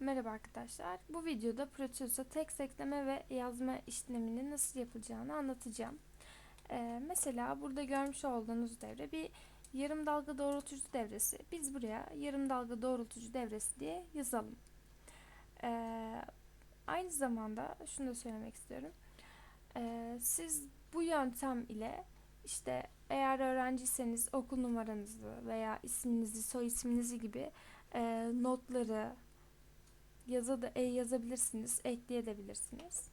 Merhaba arkadaşlar. Bu videoda Proteus'a text ekleme ve yazma işlemini nasıl yapılacağını anlatacağım. Ee, mesela burada görmüş olduğunuz devre bir yarım dalga doğrultucu devresi. Biz buraya yarım dalga doğrultucu devresi diye yazalım. Ee, aynı zamanda şunu da söylemek istiyorum. Ee, siz bu yöntem ile işte eğer öğrenciyseniz okul numaranızı veya isminizi, soy isminizi gibi e, notları yaza da e yazabilirsiniz, ekleyebilirsiniz.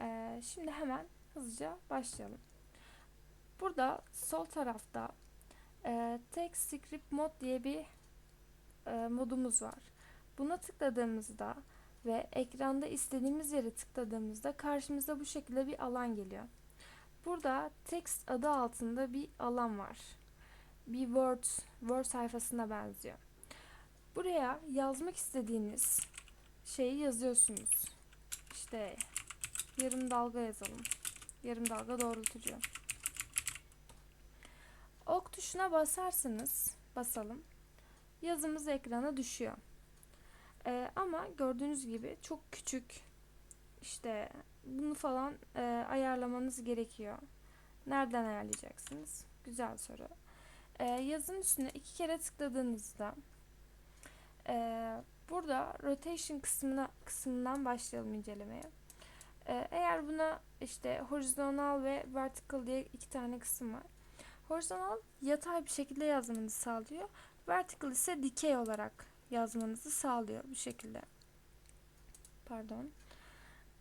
Ee, şimdi hemen hızlıca başlayalım. Burada sol tarafta e, Text Script Mod diye bir e, modumuz var. Buna tıkladığımızda ve ekranda istediğimiz yere tıkladığımızda karşımıza bu şekilde bir alan geliyor. Burada text adı altında bir alan var. Bir Word, Word sayfasına benziyor. Buraya yazmak istediğiniz şeyi yazıyorsunuz. İşte yarım dalga yazalım. Yarım dalga doğrultucu. Ok tuşuna basarsanız basalım. Yazımız ekrana düşüyor. Ee, ama gördüğünüz gibi çok küçük. İşte bunu falan e, ayarlamanız gerekiyor. Nereden ayarlayacaksınız? Güzel soru. Ee, yazın üstüne iki kere tıkladığınızda Burada rotation kısmına kısmından başlayalım incelemeye. Ee, eğer buna işte horizontal ve vertical diye iki tane kısım var. Horizontal yatay bir şekilde yazmanızı sağlıyor. Vertical ise dikey olarak yazmanızı sağlıyor bu şekilde. Pardon.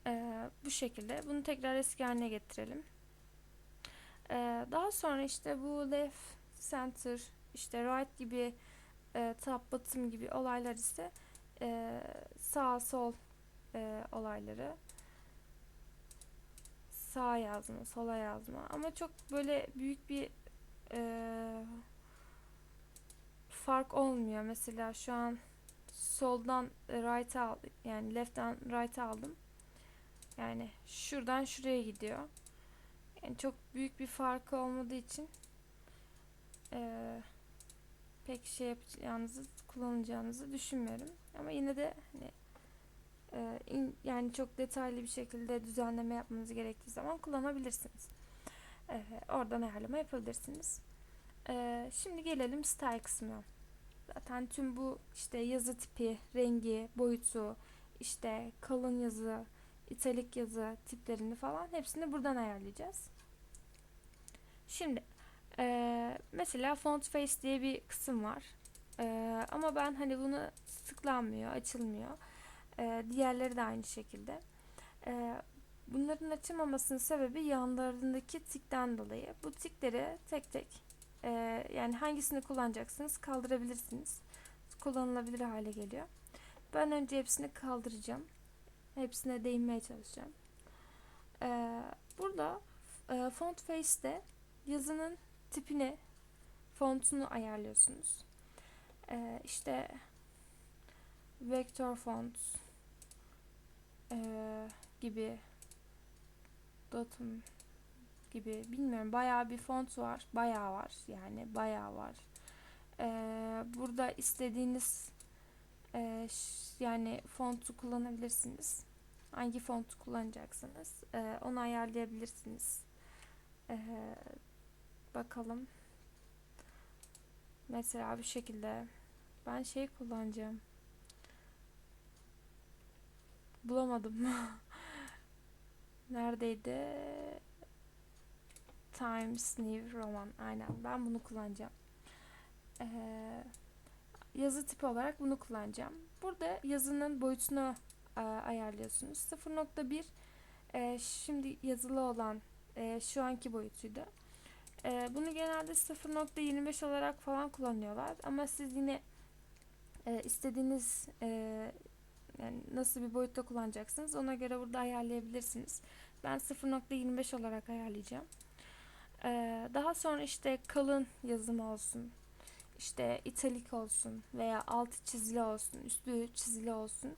Ee, bu şekilde. Bunu tekrar eski haline getirelim. Ee, daha sonra işte bu left, center, işte right gibi e, top, bottom gibi olaylar ise e, sağ sol e, olayları sağ yazma, sola yazma ama çok böyle büyük bir e, fark olmuyor. Mesela şu an soldan right'a aldım. Yani left'ten right'a aldım. Yani şuradan şuraya gidiyor. Yani çok büyük bir farkı olmadığı için e, pek şey yapacağınızı, kullanacağınızı düşünmüyorum. Ama yine de hani e, in, yani çok detaylı bir şekilde düzenleme yapmanız gerektiği zaman kullanabilirsiniz. E, oradan ayarlama yapabilirsiniz. E, şimdi gelelim style kısmına. Zaten tüm bu işte yazı tipi, rengi, boyutu, işte kalın yazı, italik yazı tiplerini falan hepsini buradan ayarlayacağız. Şimdi e, mesela font face diye bir kısım var. Ee, ama ben hani bunu tıklanmıyor, açılmıyor. Ee, diğerleri de aynı şekilde. Ee, bunların açılmamasının sebebi yanlarındaki tikten dolayı. Bu tikleri tek tek e, yani hangisini kullanacaksınız kaldırabilirsiniz. Kullanılabilir hale geliyor. Ben önce hepsini kaldıracağım. Hepsine değinmeye çalışacağım. Ee, burada e, font face'te yazının tipini, fontunu ayarlıyorsunuz. E, işte vector font e, gibi dotum gibi bilmiyorum bayağı bir font var bayağı var yani bayağı var. E, burada istediğiniz e, yani fontu kullanabilirsiniz. Hangi fontu kullanacaksınız? E, onu ayarlayabilirsiniz. E, bakalım mesela bu şekilde ben şey kullanacağım. Bulamadım. Neredeydi? Times New Roman. Aynen. Ben bunu kullanacağım. Ee, yazı tipi olarak bunu kullanacağım. Burada yazının boyutunu e, ayarlıyorsunuz. 0.1 e, şimdi yazılı olan e, şu anki boyutuydu. E, bunu genelde 0.25 olarak falan kullanıyorlar. Ama siz yine e, istediğiniz e, yani nasıl bir boyutta kullanacaksınız ona göre burada ayarlayabilirsiniz. Ben 0.25 olarak ayarlayacağım. E, daha sonra işte kalın yazım olsun. işte italik olsun veya altı çizili olsun, üstü çizili olsun.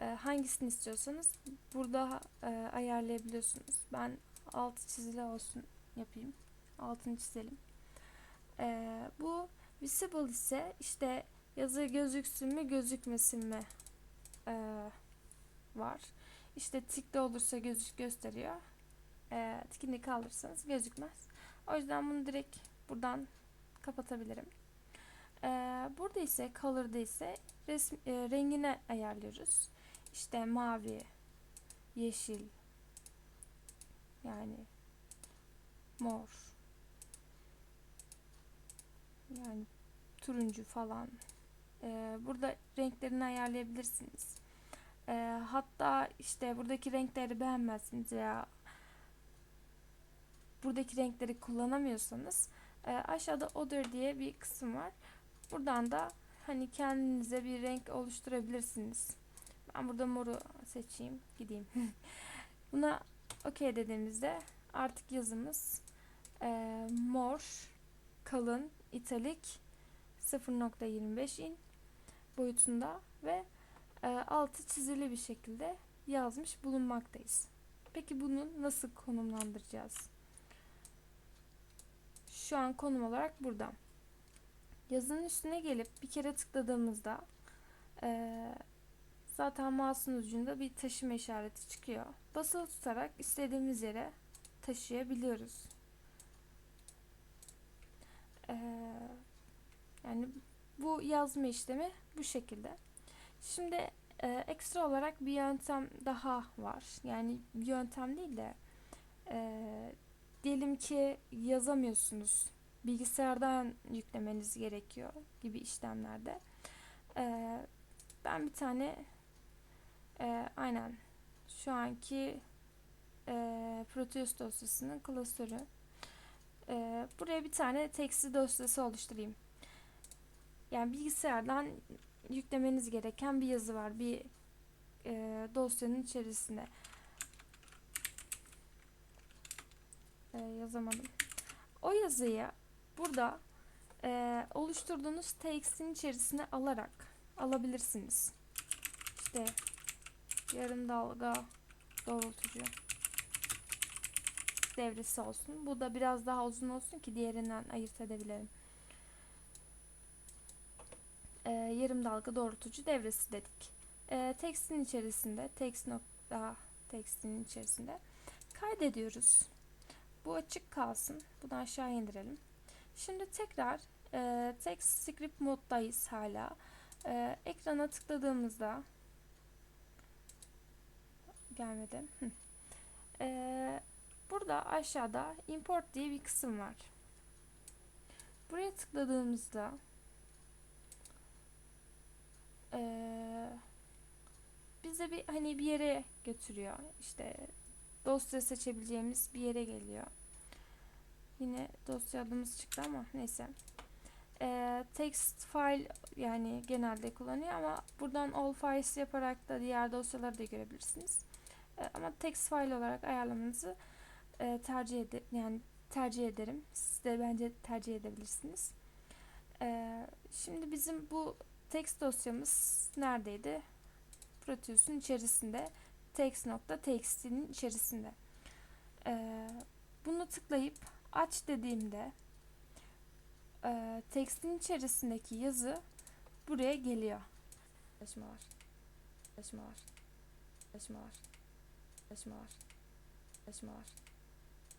E, hangisini istiyorsanız burada e, ayarlayabiliyorsunuz. Ben altı çizili olsun yapayım. Altını çizelim. E, bu visible ise işte Yazı gözüksün mü gözükmesin mi e, var. İşte tikli olursa gözük gösteriyor. E, tikini kaldırırsanız gözükmez. O yüzden bunu direkt buradan kapatabilirim. E, burada ise color'da ise resim, e, rengini ayarlıyoruz. İşte mavi, yeşil, yani mor, yani turuncu falan. E, burada renklerini ayarlayabilirsiniz. E, hatta işte buradaki renkleri beğenmezsiniz veya buradaki renkleri kullanamıyorsanız e, aşağıda Other diye bir kısım var. Buradan da hani kendinize bir renk oluşturabilirsiniz. Ben burada moru seçeyim, gideyim. Buna OK dediğimizde artık yazımız e, mor, kalın, italik 0.25 in boyutunda ve e, altı çizili bir şekilde yazmış bulunmaktayız. Peki bunu nasıl konumlandıracağız? Şu an konum olarak burada. Yazının üstüne gelip bir kere tıkladığımızda e, zaten mouse'un ucunda bir taşıma işareti çıkıyor. Basılı tutarak istediğimiz yere taşıyabiliyoruz. E, yani bu yazma işlemi bu şekilde. Şimdi e, ekstra olarak bir yöntem daha var. Yani bir yöntem değil de e, diyelim ki yazamıyorsunuz. Bilgisayardan yüklemeniz gerekiyor gibi işlemlerde. E, ben bir tane e, aynen şu anki e, Proteus dosyasının klasörü. Buraya bir tane text dosyası oluşturayım. Yani bilgisayardan yüklemeniz gereken bir yazı var. Bir e, dosyanın içerisinde. E, yazamadım. O yazıyı burada e, oluşturduğunuz text'in içerisine alarak alabilirsiniz. İşte yarım dalga doğrultucu devresi olsun. Bu da biraz daha uzun olsun ki diğerinden ayırt edebilirim e, yarım dalga doğrultucu devresi dedik. E, tekstin içerisinde, text nokta tekstin içerisinde kaydediyoruz. Bu açık kalsın. Bunu aşağı indirelim. Şimdi tekrar e, text script moddayız hala. E, ekrana tıkladığımızda gelmedi. E, burada aşağıda import diye bir kısım var. Buraya tıkladığımızda ee, bize bir hani bir yere götürüyor. İşte dosya seçebileceğimiz bir yere geliyor. Yine dosya adımız çıktı ama neyse. Ee, text file yani genelde kullanıyor ama buradan all files yaparak da diğer dosyaları da görebilirsiniz. Ee, ama text file olarak ayarlamanızı e, tercih ed yani tercih ederim. Siz de bence tercih edebilirsiniz. Ee, şimdi bizim bu text dosyamız neredeydi? Proteus'un içerisinde text.txt'nin içerisinde. Ee, bunu tıklayıp aç dediğimde e, text'in içerisindeki yazı buraya geliyor. Çalışmalar. Çalışmalar. Çalışmalar. Çalışmalar. Çalışmalar.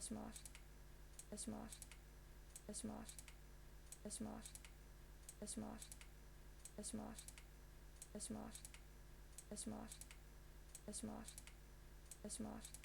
smart smart smart smart smart smart smart smart smart smart